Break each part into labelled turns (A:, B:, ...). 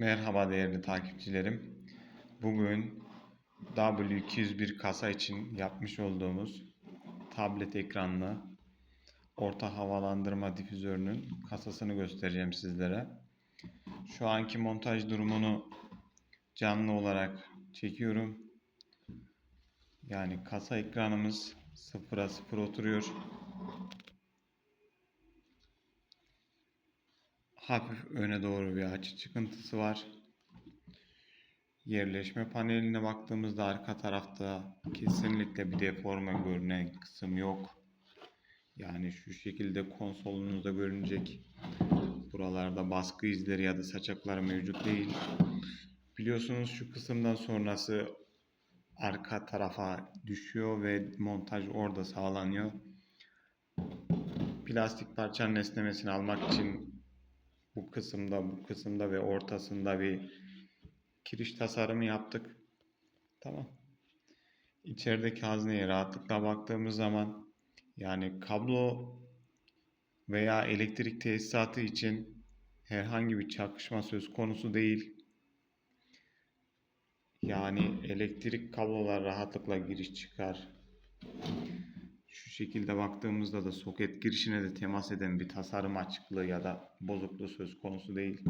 A: Merhaba değerli takipçilerim. Bugün W201 kasa için yapmış olduğumuz tablet ekranlı orta havalandırma difüzörünün kasasını göstereceğim sizlere. Şu anki montaj durumunu canlı olarak çekiyorum. Yani kasa ekranımız sıfıra sıfır oturuyor. Hafif öne doğru bir açı çıkıntısı var. Yerleşme paneline baktığımızda arka tarafta kesinlikle bir deforme görünen kısım yok. Yani şu şekilde konsolunuzda görünecek. Buralarda baskı izleri ya da saçaklar mevcut değil. Biliyorsunuz şu kısımdan sonrası arka tarafa düşüyor ve montaj orada sağlanıyor. Plastik parçanın esnemesini almak için bu kısımda, bu kısımda ve ortasında bir kiriş tasarımı yaptık. Tamam. İçerideki hazneye rahatlıkla baktığımız zaman yani kablo veya elektrik tesisatı için herhangi bir çakışma söz konusu değil. Yani elektrik kablolar rahatlıkla giriş çıkar. Şekilde baktığımızda da soket girişine de temas eden bir tasarım açıklığı ya da bozukluğu söz konusu değil.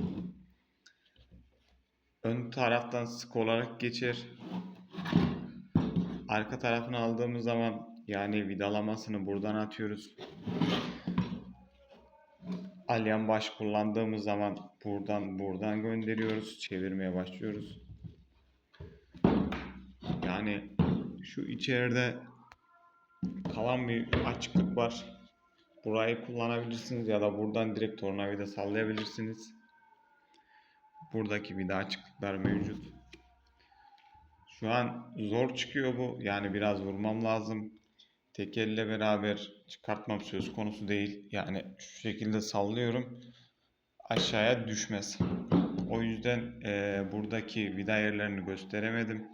A: Ön taraftan sık olarak geçer. Arka tarafını aldığımız zaman yani vidalamasını buradan atıyoruz. Alyan baş kullandığımız zaman buradan buradan gönderiyoruz. Çevirmeye başlıyoruz. Yani şu içeride kalan bir açıklık var. Burayı kullanabilirsiniz ya da buradan direkt tornavida sallayabilirsiniz. Buradaki vida açıklıklar mevcut. Şu an zor çıkıyor bu. Yani biraz vurmam lazım. Tek elle beraber çıkartmam söz konusu değil. Yani şu şekilde sallıyorum. Aşağıya düşmez. O yüzden e, buradaki vida yerlerini gösteremedim.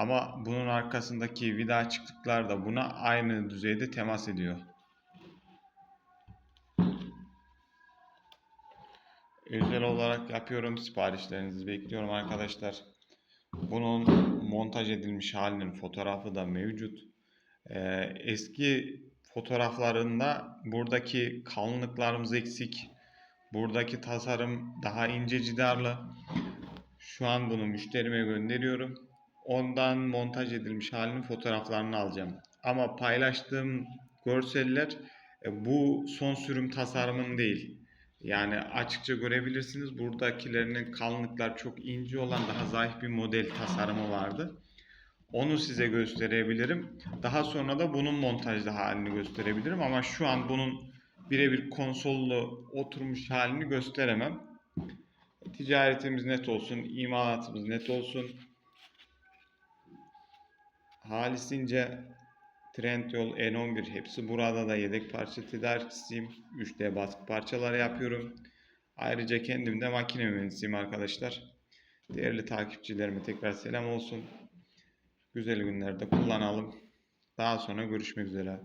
A: Ama bunun arkasındaki vida açıklıklar da buna aynı düzeyde temas ediyor. Özel olarak yapıyorum. Siparişlerinizi bekliyorum arkadaşlar. Bunun montaj edilmiş halinin fotoğrafı da mevcut. Ee, eski fotoğraflarında buradaki kalınlıklarımız eksik. Buradaki tasarım daha ince cidarlı. Şu an bunu müşterime gönderiyorum. Ondan montaj edilmiş halinin fotoğraflarını alacağım. Ama paylaştığım görseller e, bu son sürüm tasarımın değil. Yani açıkça görebilirsiniz. Buradakilerinin kalınlıklar çok ince olan daha zayıf bir model tasarımı vardı. Onu size gösterebilirim. Daha sonra da bunun montajlı halini gösterebilirim. Ama şu an bunun birebir konsollu oturmuş halini gösteremem. Ticaretimiz net olsun, imalatımız net olsun. Halisince Trendyol N11 hepsi burada da yedek parça tedarikçisiyim. 3D baskı parçaları yapıyorum. Ayrıca kendim de makine mühendisiyim arkadaşlar. Değerli takipçilerime tekrar selam olsun. Güzel günlerde kullanalım. Daha sonra görüşmek üzere.